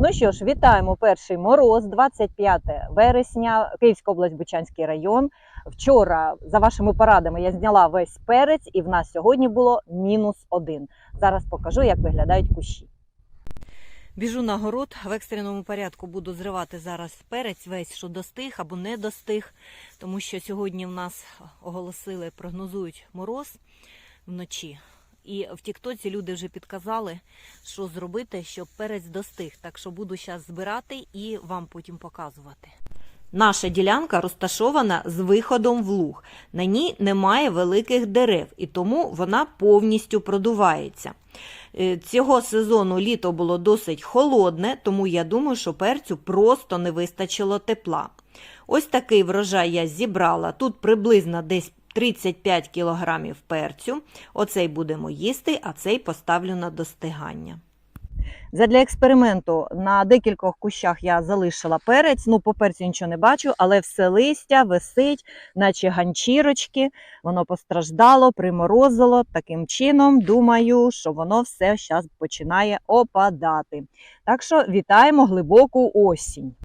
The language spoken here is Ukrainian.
Ну що ж, вітаємо перший мороз, 25 вересня, Київська область, Бучанський район. Вчора, за вашими порадами, я зняла весь перець, і в нас сьогодні було мінус один. Зараз покажу, як виглядають кущі. Біжу на город, в екстреному порядку буду зривати зараз перець, весь, що достиг або не достиг, тому що сьогодні в нас оголосили, прогнозують мороз вночі. І в Тіктоці люди вже підказали, що зробити, щоб перець достиг. Так що буду зараз збирати і вам потім показувати. Наша ділянка розташована з виходом в луг. На ній немає великих дерев, і тому вона повністю продувається. Е, Цього сезону літо було досить холодне, тому я думаю, що перцю просто не вистачило тепла. Ось такий врожай я зібрала. Тут приблизно десь 35 кілограмів перцю. Оцей будемо їсти, а цей поставлю на достигання. Задля експерименту на декількох кущах я залишила перець. Ну, по перцю нічого не бачу, але все листя висить, наче ганчірочки. Воно постраждало, приморозило. Таким чином, думаю, що воно все зараз починає опадати. Так що вітаємо глибоку осінь.